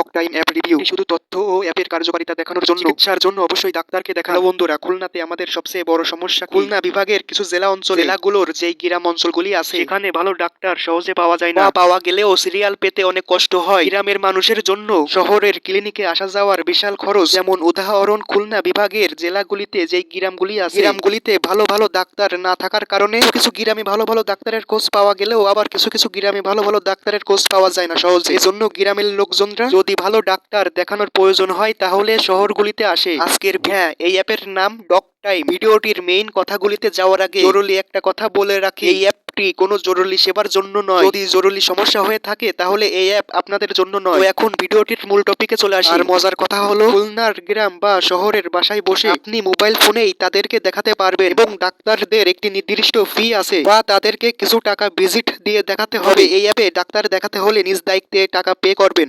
Doc time app review শুধু তথ্য ও অ্যাপের কার্যকারিতা দেখানোর জন্য চিকিৎসার জন্য অবশ্যই ডাক্তারকে দেখানো বন্ধুরা খুলনাতে আমাদের সবচেয়ে বড় সমস্যা খুলনা বিভাগের কিছু জেলা অঞ্চল জেলাগুলোর যেই গ্রাম অঞ্চলগুলি আছে এখানে ভালো ডাক্তার সহজে পাওয়া যায় না। পাওয়া গেলেও সিরিয়াল পেতে অনেক কষ্ট হয়। গ্রামের মানুষের জন্য শহরের ক্লিনিকে আসা যাওয়ার বিশাল খরচ। যেমন উদাহরণ খুলনা বিভাগের জেলাগুলিতে যেই গ্রামগুলি আছে গ্রামগুলিতে ভালো ভালো ডাক্তার না থাকার কারণে কিছু কিছু গ্রামে ভালো ভালো ডাক্তারের খোঁজ পাওয়া গেলেও আবার কিছু কিছু গ্রামে ভালো ভালো ডাক্তারের খোঁজ পাওয়া যায় না সহজে। এজন্য গ্রামের লোকজনরা যদি ভালো ডাক্তার দেখানোর প্রয়োজন হয় তাহলে শহরগুলিতে আসে। আজকের ভ্যা, এই অ্যাপের নাম ডক টাইম ভিডিওটির মেইন কথাগুলিতে যাওয়ার আগে জরুরি একটা কথা বলে রাখি। এই অ্যাপটি কোনো জরুরি সেবার জন্য নয়। যদি জরুরি সমস্যা হয়ে থাকে, তাহলে এই অ্যাপ আপনাদের জন্য নয়। এখন ভিডিওটির মূল টপিকে চলে আসি। আর মজার কথা হলো, খুলনার গ্রাম বা শহরের বাসায় বসে আপনি মোবাইল ফোনেই তাদেরকে দেখাতে পারবেন এবং ডাক্তারদের একটি নির্দিষ্ট ফি আছে বা তাদেরকে কিছু টাকা ভিজিট দিয়ে দেখাতে হবে। এই অ্যাপে ডাক্তার দেখাতে হলে নিজ দায়িত্বে টাকা পে করবেন।